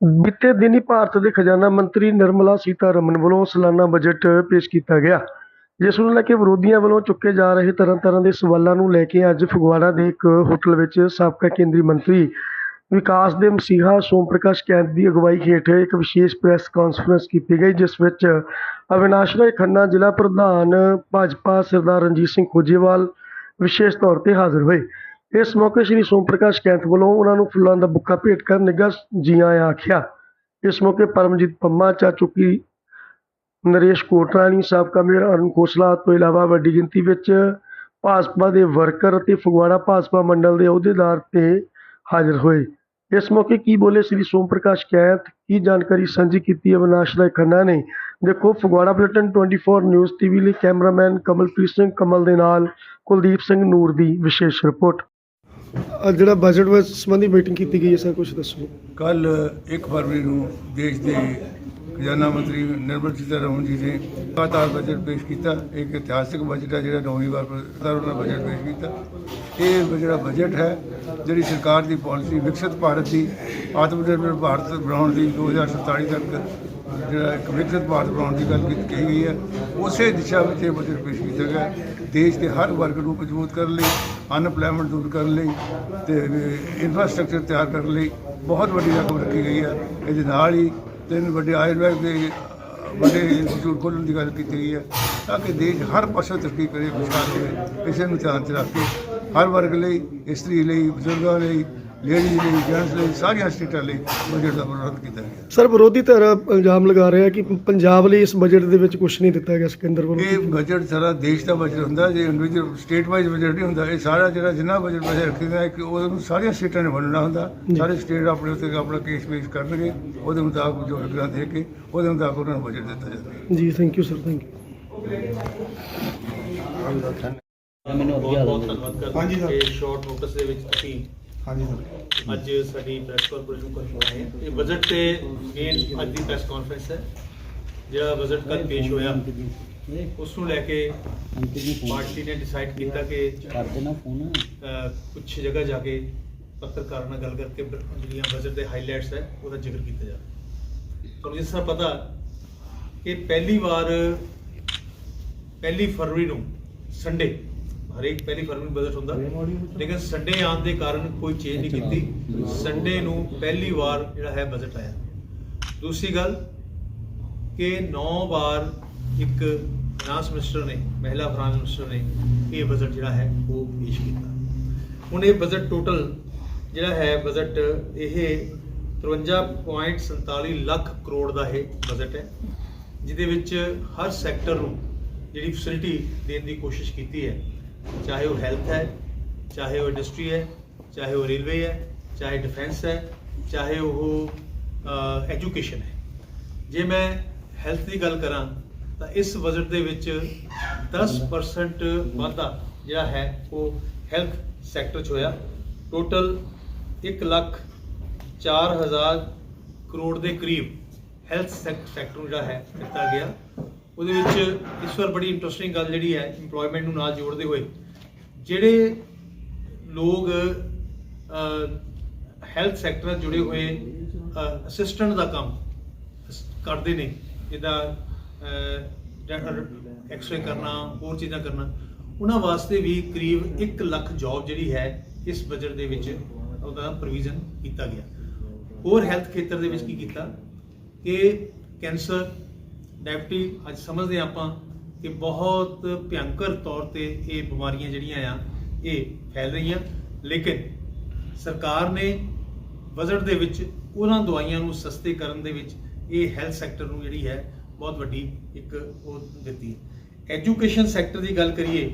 ਬੀਤੇ ਦਿਨੀ ਭਾਰਤ ਦੇ ਖਜ਼ਾਨਾ ਮੰਤਰੀ ਨਿਰਮਲਾ ਸੀਤਾਰਮਨ ਵੱਲੋਂ ਸਾਲਾਨਾ ਬਜਟ ਪੇਸ਼ ਕੀਤਾ ਗਿਆ, ਜਿਸ ਨੂੰ ਲੈ ਕੇ ਵਿਰੋਧੀਆਂ ਵੱਲੋਂ ਚੁੱਕੇ ਜਾ ਰਹੇ ਤਰ੍ਹਾਂ ਤਰ੍ਹਾਂ ਦੇ ਸਵਾਲਾਂ ਨੂੰ ਲੈ ਕੇ ਅੱਜ ਫਗਵਾੜਾ ਦੇ ਇੱਕ ਹੋਟਲ ਵਿੱਚ ਸਾਬਕਾ ਕੇਂਦਰੀ ਮੰਤਰੀ ਵਿਕਾਸ ਦੇ ਮਸੀਹਾ ਸੋਮ ਪ੍ਰਕਾਸ਼ ਕੈਂਥ ਦੀ ਅਗਵਾਈ ਹੇਠ ਇੱਕ ਵਿਸ਼ੇਸ਼ ਪ੍ਰੈਸ ਕਾਨਫਰੰਸ ਕੀਤੀ ਗਈ, ਜਿਸ ਵਿੱਚ ਅਵਿਨਾਸ਼ ਰਾਏ ਖੰਨਾ, ਜ਼ਿਲ੍ਹਾ ਪ੍ਰਧਾਨ ਭਾਜਪਾ ਸਰਦਾਰ ਰਣਜੀਤ ਸਿੰਘ ਖੋਜੇਵਾਲ ਵਿਸ਼ੇਸ਼ ਤੌਰ ਤੇ ਹਾਜ਼ਰ ਹੋਏ। ਇਸ ਮੌਕੇ ਸ੍ਰੀ ਸੋਮ ਪ੍ਰਕਾਸ਼ ਕੈਂਥ ਵੱਲੋਂ ਉਹਨਾਂ ਨੂੰ ਫੁੱਲਾਂ ਦਾ ਬੁੱਕਾ ਭੇਟ ਕਰ ਨਿੱਘਾ ਜੀ ਆਇਆਂ ਆਖਿਆ। ਇਸ ਮੌਕੇ ਪਰਮਜੀਤ ਪੰਮਾ ਚਾਚੁਕੀ ਨਰੇਸ਼ ਕੋਟਰਾਣੀ, ਸਾਬਕਾ ਮੇਅਰ ਅਰੁਣ ਖੋਸਲਾ ਤੋਂ ਇਲਾਵਾ ਵੱਡੀ ਗਿਣਤੀ ਵਿੱਚ ਭਾਜਪਾ ਦੇ ਵਰਕਰ ਅਤੇ ਫਗਵਾੜਾ ਭਾਜਪਾ ਮੰਡਲ ਦੇ ਅਹੁਦੇਦਾਰ ਤੇ ਹਾਜ਼ਰ ਹੋਏ। ਇਸ ਮੌਕੇ ਕੀ ਬੋਲੇ ਸ੍ਰੀ ਸੋਮ ਪ੍ਰਕਾਸ਼ ਕੈਂਥ? ਕੀ ਜਾਣਕਾਰੀ ਸਾਂਝੀ ਕੀਤੀ ਅਵਿਨਾਸ਼ ਰਾਏ ਖੰਨਾ ਨੇ? ਦੇਖੋ, ਫਗਵਾੜਾ ਬੁਲੇਟਿਨ 24 ਨਿਊਜ਼ ਟੀਵੀ ਲਈ ਕੈਮਰਾਮੈਨ ਕਮਲਪ੍ਰੀਤ ਸਿੰਘ ਕਮਲ ਦੇ ਨਾਲ ਕੁਲਦੀਪ ਸਿੰਘ ਨੂਰ ਦੀ ਵਿਸ਼ੇਸ਼ ਰਿਪੋਰਟ। ਅੱਜ ਜਿਹੜਾ ਬਜਟ ਵਿੱਚ ਸੰਬੰਧੀ ਮੀਟਿੰਗ ਕੀਤੀ ਗਈ ਹੈ, ਸਰ ਕੁਝ ਦੱਸੋ? ਕੱਲ 1 ਫਰਵਰੀ ਨੂੰ ਦੇਸ਼ ਦੇ ਖਜ਼ਾਨਾ ਮੰਤਰੀ ਨਿਰਮਲ ਸੀਤਾਰਮਨ ਜੀ ਨੇ ਲਗਾਤਾਰ ਬਜਟ ਪੇਸ਼ ਕੀਤਾ। ਇੱਕ ਇਤਿਹਾਸਿਕ ਬਜਟ ਹੈ ਜਿਹੜਾ ਨੌਵੀਂ ਵਾਰ ਲਗਾਤਾਰ ਬਜਟ ਪੇਸ਼ ਕੀਤਾ। ਇਹ ਜਿਹੜਾ ਬਜਟ ਹੈ, ਜਿਹੜੀ ਸਰਕਾਰ ਦੀ ਪਾਲਿਸੀ ਵਿਕਸਿਤ ਭਾਰਤ ਦੀ, ਆਤਮ ਨਿਰਭਰ ਭਾਰਤ ਬਣਾਉਣ ਦੀ 2047 ਤੱਕ ਜਿਹੜਾ ਇੱਕ ਵਿਕਸਿਤ ਭਾਰਤ ਬਣਾਉਣ ਦੀ ਗੱਲ ਕੀਤੀ ਕਹੀ ਗਈ ਹੈ, ਉਸੇ ਦਿਸ਼ਾ ਵਿੱਚ ਇਹ ਬਜਟ ਪੇਸ਼ ਕੀਤਾ ਗਿਆ। ਦੇਸ਼ ਦੇ ਹਰ ਵਰਗ ਨੂੰ ਮਜ਼ਬੂਤ ਕਰਨ ਲਈ ਅਨਪਲਾਇਮੈਂਟ ਦੂਰ ਕਰਨ ਲਈ ਤੇ ਇਨਫਰਾਸਟ੍ਰਕਚਰ ਤਿਆਰ ਕਰਨ ਲਈ ਬਹੁਤ ਵੱਡੀ ਰਕਮ ਰੱਖੀ ਗਈ ਹੈ। ਇਹਦੇ ਨਾਲ ਹੀ ਤਿੰਨ ਵੱਡੇ ਆਯੁਰਵੈਦ ਦੇ ਵੱਡੇ ਇੰਸਟੀਚਿਊਟ ਖੋਲ੍ਹਣ ਦੀ ਗੱਲ ਕੀਤੀ ਗਈ ਹੈ ਤਾਂ ਕਿ ਦੇਸ਼ ਹਰ ਪਾਸੇ ਤਰੱਕੀ ਕਰੇ ਖੁਸ਼ਹਾਲ ਹੋਵੇ ਇਸੇ ਨੂੰ ਧਿਆਨ 'ਚ ਰੱਖ ਕੇ ਹਰ ਵਰਗ ਲਈ, ਇਸਤਰੀ ਲਈ, ਬਜ਼ੁਰਗਾਂ ਲਈ ਲਈ ਜੈਂਟਸ ਲਈ ਸਾਰੀਆਂ ਸਟੇਟਾਂ ਲਈ ਬਜਟ ਦਾ ਪ੍ਰਬੰਧ ਕੀਤਾ ਗਿਆ। ਸਰ ਵਿਰੋਧੀ ਧਿਰ ਇਲਜ਼ਾਮ ਲਗਾ ਰਿਹਾ ਕਿ ਪੰਜਾਬ ਲਈ ਇਸ ਬਜਟ ਦੇ ਵਿੱਚ ਕੁਝ ਨਹੀਂ ਦਿੱਤਾ ਗਿਆ ਕੇਂਦਰ ਵੱਲੋਂ। ਇਹ ਬਜਟ ਸਾਰਾ ਦੇਸ਼ ਦਾ ਬਜਟ ਹੁੰਦਾ ਜੇ ਇੰਡੀਵਿਜੂਅਲ ਸਟੇਟ ਵਾਈਜ਼ ਬਜਟ ਨਹੀਂ ਹੁੰਦਾ ਇਹ ਸਾਰਾ ਜਿਹੜਾ ਜਿੰਨਾ ਬਜਟ ਬਜਟ ਰੱਖਿਆ ਕਿ ਉਹਨੂੰ ਸਾਰੀਆਂ ਸਟੇਟਾਂ ਨੇ ਵੰਡਣਾ ਹੁੰਦਾ। ਸਾਰੇ ਸਟੇਟ ਆਪਣੇ ਉੱਤੇ ਆਪਣਾ ਕੇਸ ਪੇਸ਼ ਕਰਨਗੇ ਉਹਦੇ ਮੁਤਾਬਕ ਜੋ ਰਕਮਾਂ ਦੇ ਕੇ ਉਹਦੇ ਮੁਤਾਬਕ ਉਹਨਾਂ ਨੂੰ ਬਜਟ ਦਿੱਤਾ ਜਾਂਦਾ ਜੀ thank you sir thank you ਬਹੁਤ ਧੰਨਵਾਦ ਕਰਦਾ ਹਾਂਜੀ ਸਰ ਇਹ ਸ਼ਾਰਟ ਨੋਟਿਸ ਦੇ ਵਿੱਚ ਅਸੀਂ ਹਾਂਜੀ ਸਰ। ਅੱਜ ਸਾਡੀ ਪ੍ਰੈਸ ਕਾਨਫਰੰਸ ਕਰਨ ਆਏ ਇਹ ਬਜਟ ਤੇ ਮੇਨ ਅੱਜ ਦੀ ਪ੍ਰੈਸ ਕਾਨਫਰੰਸ ਹੈ। ਜਿਹੜਾ ਬਜਟ ਕੱਲ ਪੇਸ਼ ਹੋਇਆ ਉਸ ਨੂੰ ਲੈ ਕੇ ਪਾਰਟੀ ਨੇ ਡਿਸਾਈਡ ਕੀਤਾ ਕਿ ਕਰ ਦੇਣਾ ਫੋਨ ਕੁਝ ਜਗ੍ਹਾ ਜਾ ਕੇ ਪੱਤਰਕਾਰਾਂ ਨਾਲ ਗੱਲ ਕਰਕੇ ਜਿਹੜੀਆਂ ਬਜਟ ਦੇ ਹਾਈਲਾਈਟਸ ਹੈ, ਉਹਦਾ ਜ਼ਿਕਰ ਕੀਤਾ ਜਾਵੇ। ਤੁਹਾਨੂੰ ਜਿਸ ਤਰ੍ਹਾਂ ਪਤਾ ਕਿ ਪਹਿਲੀ ਵਾਰ, ਪਹਿਲੀ ਫਰਵਰੀ ਨੂੰ ਸੰਡੇ ਹਰੇਕ ਪਹਿਲੀ ਫਰਵਰੀ ਨੂੰ ਬਜਟ ਹੁੰਦਾ। ਲੇਕਿਨ ਸੰਡੇ ਆਉਣ ਦੇ ਕਾਰਨ ਕੋਈ ਚੇਂਜ ਨਹੀਂ ਕੀਤੀ। ਸੰਡੇ ਨੂੰ ਪਹਿਲੀ ਵਾਰ ਜਿਹੜਾ ਹੈ ਬਜਟ ਆਇਆ। ਦੂਸਰੀ ਗੱਲ ਕਿ 9 ਵਾਰ ਇੱਕ ਫਾਈਨਾਂਸ ਮਿਨਿਸਟਰ ਨੇ ਮਹਿਲਾ ਫਾਈਨਾਂਸ ਮਿਨਿਸਟਰ ਨੇ ਇਹ ਬਜਟ ਜਿਹੜਾ ਹੈ ਉਹ ਪੇਸ਼ ਕੀਤਾ। ਹੁਣ ਇਹ ਬਜਟ ਟੋਟਲ ਜਿਹੜਾ ਹੈ ਬਜਟ ਇਹ 53.47 ਲੱਖ ਕਰੋੜ ਦਾ ਇਹ ਬਜਟ ਹੈ ਜਿਹਦੇ ਵਿੱਚ ਹਰ ਸੈਕਟਰ ਨੂੰ ਜਿਹੜੀ ਫੈਸਿਲਿਟੀ ਦੇਣ ਦੀ ਕੋਸ਼ਿਸ਼ ਕੀਤੀ ਹੈ। ਚਾਹੇ ਉਹ ਹੈਲਥ ਹੈ, ਚਾਹੇ ਉਹ ਇੰਡਸਟਰੀ ਹੈ, ਚਾਹੇ ਉਹ ਰੇਲਵੇ ਹੈ, ਚਾਹੇ ਡਿਫੈਂਸ ਹੈ, ਚਾਹੇ ਉਹ ਐਜੂਕੇਸ਼ਨ ਹੈ। ਜੇ ਮੈਂ ਹੈਲਥ ਦੀ ਗੱਲ ਕਰਾਂ, ਤਾਂ ਇਸ ਬਜਟ ਦੇ ਵਿੱਚ 10% ਵਾਧਾ ਜਿਹੜਾ ਹੈ, ਉਹ ਹੈਲਥ ਸੈਕਟਰ 'ਚ ਹੋਇਆ। ਟੋਟਲ 1 ਲੱਖ 4000 ਕਰੋੜ ਦੇ ਕਰੀਬ ਹੈਲਥ ਸੈਕਟਰ ਨੂੰ ਜਿਹੜਾ ਹੈ ਦਿੱਤਾ ਗਿਆ। ਉਹਦੇ ਵਿੱਚ ਇਸ ਵਾਰ ਬੜੀ ਇੰਟਰਸਟਿੰਗ ਗੱਲ ਜਿਹੜੀ ਹੈ, EMPLOYMENT ਨੂੰ ਨਾਲ ਜੋੜਦੇ ਹੋਏ, ਜਿਹੜੇ ਲੋਕ ਹੈਲਥ ਸੈਕਟਰ ਨਾਲ ਜੁੜੇ ਹੋਏ ਅਸਿਸਟੈਂਟ ਦਾ ਕੰਮ ਕਰਦੇ ਨੇ, ਜਿੱਦਾਂ ਐਕਸਰੇ ਕਰਨਾ, ਹੋਰ ਚੀਜ਼ਾਂ ਕਰਨਾ, ਉਹਨਾਂ ਵਾਸਤੇ ਵੀ ਕਰੀਬ 1 ਲੱਖ ਜੌਬ ਜਿਹੜੀ ਹੈ, ਇਸ ਬਜਟ ਦੇ ਵਿੱਚ ਉਹਦਾ ਪ੍ਰੋਵੀਜ਼ਨ ਕੀਤਾ ਗਿਆ। ਹੋਰ ਹੈਲਥ ਖੇਤਰ ਦੇ ਵਿੱਚ ਕੀ ਕੀਤਾ? ਕਿ ਕੈਂਸਰ ਡਾਇਬਟੀ ਅੱਜ ਸਮਝਦੇ ਹਾਂ ਆਪਾਂ ਕਿ ਬਹੁਤ ਭਿਅੰਕਰ ਤੌਰ ਤੇ ਇਹ ਬਿਮਾਰੀਆਂ ਜਿਹੜੀਆਂ ਆ, ਇਹ ਫੈਲ ਰਹੀਆਂ। ਲੇਕਿਨ ਸਰਕਾਰ ਨੇ ਬਜਟ ਦੇ ਵਿੱਚ ਉਹਨਾਂ ਦਵਾਈਆਂ ਨੂੰ ਸਸਤੇ ਕਰਨ ਦੇ ਵਿੱਚ ਇਹ ਹੈਲਥ ਸੈਕਟਰ ਨੂੰ ਜਿਹੜੀ ਹੈ ਬਹੁਤ ਵੱਡੀ ਇੱਕ ਉਹ ਦਿੱਤੀ ਹੈ। ਐਜੂਕੇਸ਼ਨ ਸੈਕਟਰ ਦੀ ਗੱਲ ਕਰੀਏ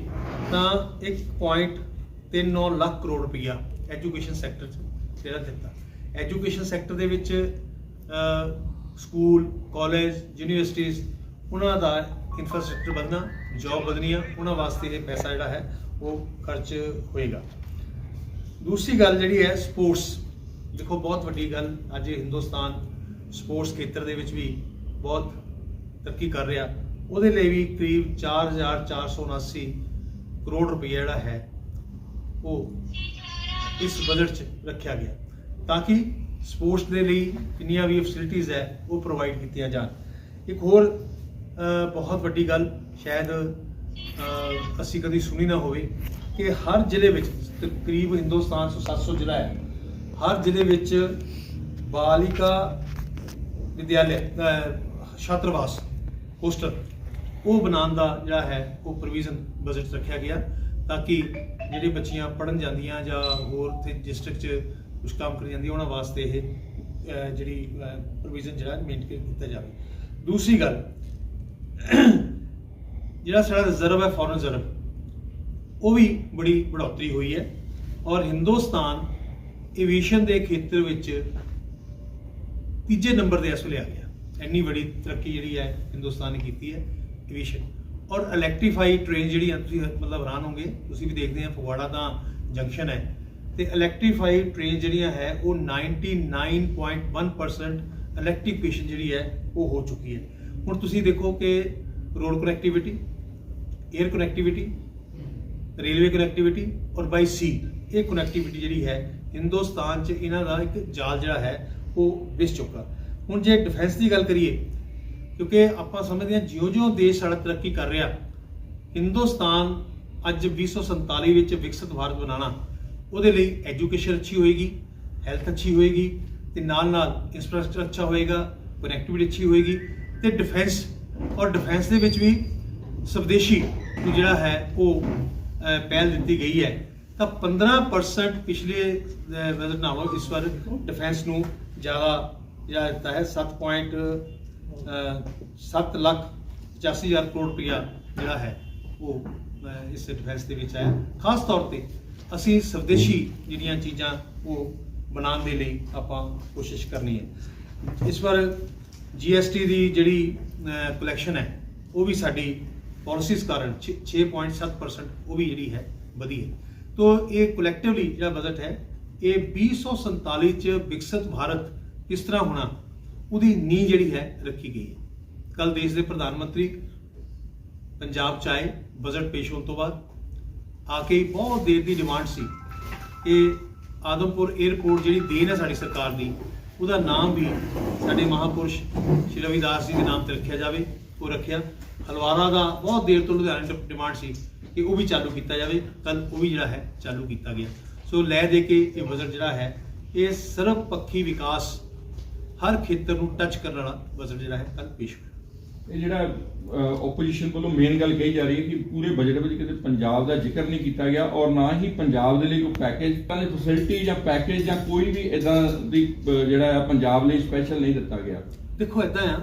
ਤਾਂ 1.39 ਲੱਖ ਕਰੋੜ ਰੁਪਈਆ ਐਜੂਕੇਸ਼ਨ ਸੈਕਟਰ 'ਚ ਜਿਹੜਾ ਦਿੱਤਾ। ਐਜੂਕੇਸ਼ਨ ਸੈਕਟਰ ਦੇ ਵਿੱਚ ਸਕੂਲ, ਕਾਲਜ, ਯੂਨੀਵਰਸਿਟੀਜ਼, ਉਹਨਾਂ ਦਾ ਇਨਫਰਾਸਟ੍ਰਕਚਰ ਵਧਣਾ ਜੌਬ ਵਧਣੀਆਂ ਉਹਨਾਂ ਵਾਸਤੇ ਇਹ ਪੈਸਾ ਜਿਹੜਾ ਹੈ, ਉਹ ਖਰਚ ਹੋਏਗਾ। ਦੂਸਰੀ ਗੱਲ ਜਿਹੜੀ ਹੈ ਸਪੋਰਟਸ ਦੇਖੋ, ਬਹੁਤ ਵੱਡੀ ਗੱਲ, ਅੱਜ ਹਿੰਦੁਸਤਾਨ ਸਪੋਰਟਸ ਖੇਤਰ ਦੇ ਵਿੱਚ ਵੀ ਬਹੁਤ ਤਰੱਕੀ ਕਰ ਰਿਹਾ। ਉਹਦੇ ਲਈ ਵੀ ਕਰੀਬ 4479 ਕਰੋੜ ਰੁਪਏ ਜਿਹੜਾ ਹੈ, ਉਹ ਇਸ ਬਜਟ 'ਚ ਰੱਖਿਆ ਗਿਆ। ਤਾਂ ਕਿ ਸਪੋਰਟਸ ਦੇ ਲਈ ਜਿੰਨੀਆਂ ਵੀ ਫੈਸਿਲਿਟੀਆਂ ਹੈ, ਉਹ ਪ੍ਰੋਵਾਈਡ ਕੀਤੀਆਂ ਜਾਣ। ਇੱਕ ਹੋਰ ਬਹੁਤ ਵੱਡੀ ਗੱਲ, ਸ਼ਾਇਦ ਅਸੀਂ ਕਦੀ ਸੁਣੀ ਨਾ ਹੋਵੇ ਕਿ ਹਰ ਜ਼ਿਲ੍ਹੇ ਵਿੱਚ ਤਕਰੀਬ ਹਿੰਦੁਸਤਾਨ 'ਚ 700 ਜ਼ਿਲ੍ਹਾ ਹੈ। ਹਰ ਜ਼ਿਲ੍ਹੇ ਵਿੱਚ ਬਾਲਿਕਾ ਵਿਦਿਆਲਿਆ ਛਾਤਰਵਾਸ, ਹੋਸਟਲ, ਉਹ ਬਣਾਉਣ ਦਾ ਜਿਹੜਾ ਹੈ, ਉਹ ਪ੍ਰੋਵੀਜ਼ਨ ਬਜਟ 'ਚ ਰੱਖਿਆ ਗਿਆ ਤਾਂ ਕਿ ਜਿਹੜੇ ਬੱਚੀਆਂ ਪੜਨ ਜਾਂਦੀਆਂ ਜਾਂ ਹੋਰ ਤੇ ਡਿਸਟ੍ਰਿਕਟ 'ਚ ਕੁਝ ਕੰਮ ਕਰ ਜਾਂਦੀਆਂ ਉਹਨਾਂ ਵਾਸਤੇ ਇਹ ਜਿਹੜੀ ਪ੍ਰੋਵੀਜ਼ਨ ਜਿਹੜਾ ਮੇਨਟੇਨ ਕੀਤਾ ਜਾਵੇ। ਦੂਸਰੀ ਗੱਲ, ਜਿਹੜਾ ਸਾਡਾ ਰਿਜ਼ਰਵ ਹੈ ਫੋਰਨ ਰਿਜ਼ਰਵ ਉਹ ਵੀ ਬੜੀ ਬੜੋਤਰੀ ਹੋਈ ਹੈ ਔਰ ਹਿੰਦੁਸਤਾਨ ਏਵੀਏਸ਼ਨ ਦੇ ਖੇਤਰ ਵਿੱਚ ਤੀਜੇ ਨੰਬਰ ਤੇ ਇਸ ਵੇਲੇ ਆ ਗਿਆ। ਇੰਨੀ ਵੱਡੀ ਤਰੱਕੀ ਜਿਹੜੀ ਹੈ, ਹਿੰਦੁਸਤਾਨ ਨੇ ਕੀਤੀ ਹੈ ਐਵੀਏਸ਼ਨ ਔਰ ਇਲੈਕਟ੍ਰੀਫਾਈ ਟ੍ਰੇਨ ਜਿਹੜੀ ਆ, ਤੁਸੀਂ ਮਤਲਬ ਹੈਰਾਨ ਹੋਗੇ ਤੁਸੀਂ ਵੀ ਦੇਖਦੇ ਆ, ਫਗਵਾੜਾ ਦਾ ਜੰਕਸ਼ਨ ਹੈ। ਤੇ ਇਲੈਕਟ੍ਰੀਫਾਈ ਟ੍ਰੇਨ ਜਿਹੜੀਆਂ ਹੈ, ਉਹ 99.1% ਇਲੈਕਟ੍ਰੀਫਿਕੇਸ਼ਨ ਜਿਹੜੀ ਹੈ, ਉਹ ਹੋ ਚੁੱਕੀ ਹੈ। ਹੁਣ ਤੁਸੀਂ ਦੇਖੋ ਕਿ road connectivity air connectivity railway connectivity ਔਰ ਬਾਈ ਸੀ ਇਹ ਕਨੈਕਟੀਵਿਟੀ ਜਿਹੜੀ ਹੈ, ਹਿੰਦੁਸਤਾਨ 'ਚ ਇਹਨਾਂ ਦਾ ਇੱਕ ਜਾਲ ਜਿਹੜਾ ਹੈ, ਉਹ ਵਿਸ ਚੁੱਕਾ। ਹੁਣ ਜੇ ਡਿਫੈਂਸ ਦੀ ਗੱਲ ਕਰੀਏ, ਕਿਉਂਕਿ ਆਪਾਂ ਸਮਝਦੇ ਹਾਂ ਜਿਉਂ-ਜਿਉਂ ਦੇਸ਼ ਸਾਡਾ ਤਰੱਕੀ ਕਰ ਰਿਹਾ, ਹਿੰਦੁਸਤਾਨ ਅੱਜ 2047 ਵਿੱਚ ਵਿਕਸਿਤ ਭਾਰਤ ਬਣਾਉਣਾ ਉਹਦੇ ਲਈ ਐਜੂਕੇਸ਼ਨ ਅੱਛੀ ਹੋਏਗੀ ਹੈਲਥ ਅੱਛੀ ਹੋਏਗੀ ਤੇ ਨਾਲ-ਨਾਲ ਇੰਫਰਾਸਟ੍ਰਕਚਰ ਅੱਛਾ ਹੋਏਗਾ ਕਨੈਕਟੀਵਿਟੀ ਅੱਛੀ ਹੋਏਗੀ ਤੇ ਡਿਫੈਂਸ ਔਰ ਡਿਫੈਂਸ ਦੇ ਵਿੱਚ ਵੀ ਸਵਦੇਸ਼ੀ ਨੂੰ ਜਿਹੜਾ ਹੈ ਉਹ ਪਹਿਲ ਦਿੱਤੀ ਗਈ ਹੈ। ਤਾਂ 15% ਪਿਛਲੇ ਬਜਟ ਨਾਲੋਂ ਇਸ ਵਾਰ ਡਿਫੈਂਸ ਨੂੰ ਜ਼ਿਆਦਾ ਜਿਹੜਾ ਦਿੱਤਾ ਹੈ 7.7 ਲੱਖ 85 ਹਜ਼ਾਰ ਕਰੋੜ ਰੁਪਇਆ ਜਿਹੜਾ ਹੈ ਉਹ ਇਸ ਡਿਫੈਂਸ ਦੇ ਵਿੱਚ ਆਇਆ। ਖਾਸ ਤੌਰ ਤੇ ਅਸੀਂ ਸਵਦੇਸ਼ੀ ਜਿਹੜੀਆਂ ਚੀਜ਼ਾਂ ਉਹ ਬਣਾਉਣ ਦੇ ਲਈ ਆਪਾਂ ਕੋਸ਼ਿਸ਼ ਕਰਨੀ ਹੈ। ਇਸ ਵਾਰ ਜੀਐਸਟੀ ਦੀ ਜਿਹੜੀ ਕਲੈਕਸ਼ਨ ਹੈ, ਉਹ ਵੀ ਸਾਡੀ ਪਾਲਿਸੀਜ਼ ਕਾਰਨ 6.7% ਉਹ ਵੀ ਜਿਹੜੀ ਹੈ, ਵਧੀ ਹੈ। ਤੋ ਇਹ ਕਲੈਕਟਿਵਲੀ ਜਿਹੜਾ ਬਜਟ ਹੈ, ਇਹ 2047 ਚ ਵਿਕਸਿਤ ਭਾਰਤ ਕਿਸ ਤਰ੍ਹਾਂ ਹੋਣਾ, ਉਹਦੀ ਨੀਂਹ ਜਿਹੜੀ ਹੈ, ਰੱਖੀ ਗਈ ਹੈ। ਕੱਲ ਦੇਸ਼ ਦੇ ਪ੍ਰਧਾਨ ਮੰਤਰੀ ਪੰਜਾਬ ਚ ਆਏ ਬਜਟ ਪੇਸ਼ ਹੋਣ ਤੋਂ ਬਾਅਦ ਆ ਕੇ ਬਹੁਤ ਦੇਰ ਦੀ ਡਿਮਾਂਡ ਸੀ ਕਿ ਆਦਮਪੁਰ 에ਅਰਪੋਰਟ ਜਿਹੜੀ ਦੇਣ ਹੈ ਸਾਡੀ ਸਰਕਾਰ ਦੀ, ਉਹਦਾ ਨਾਮ ਵੀ ਸਾਡੇ ਮਹਾਪੁਰਸ਼ ਸ਼੍ਰੀ ਰਵਿਦਾਸ ਜੀ ਦੇ ਨਾਮ ਤੇ ਰੱਖਿਆ ਜਾਵੇ, ਉਹ ਰੱਖਿਆ। ਹਲਵਾਰਾ ਦਾ ਬਹੁਤ ਦੇਰ ਤੋਂ ਲੁਧਿਆਣੇ ਡਿਮਾਂਡ ਸੀ ਕਿ ਉਹ ਵੀ ਚਾਲੂ ਕੀਤਾ ਜਾਵੇ ਕੱਲ ਉਹ ਵੀ ਜਿਹੜਾ ਹੈ ਚਾਲੂ ਕੀਤਾ ਗਿਆ। ਸੋ ਲੈ ਦੇ ਕੇ ਇਹ ਬਜਟ ਜਿਹੜਾ ਹੈ, ਇਹ ਸਰਵ ਪੱਖੀ ਵਿਕਾਸ ਹਰ ਖੇਤਰ ਨੂੰ ਟੱਚ ਕਰਨ ਵਾਲਾ ਬਜਟ ਜਿਹੜਾ ਹੈ ਕੱਲ ਪੇਸ਼ ਹੋਇਆ। ਇਹ ਜਿਹੜਾ ਆਪੋਜੀਸ਼ਨ ਵੱਲੋਂ ਮੇਨ ਗੱਲ ਕਹੀ ਜਾ ਰਹੀ ਹੈ ਕਿ ਪੂਰੇ ਬਜਟ ਵਿੱਚ ਕਿਤੇ ਪੰਜਾਬ ਦਾ ਜ਼ਿਕਰ ਨਹੀਂ ਕੀਤਾ ਗਿਆ ਔਰ ਨਾ ਹੀ ਪੰਜਾਬ ਦੇ ਲਈ ਕੋਈ ਪੈਕੇਜ ਤਾਂ ਫੈਸਿਲਿਟੀ ਜਾਂ ਪੈਕੇਜ ਜਾਂ ਕੋਈ ਵੀ ਇਦਾਂ ਦੀ ਜਿਹੜਾ ਆ ਪੰਜਾਬ ਲਈ ਸਪੈਸ਼ਲ ਨਹੀਂ ਦਿੱਤਾ ਗਿਆ। ਦੇਖੋ ਇਦਾਂ ਆ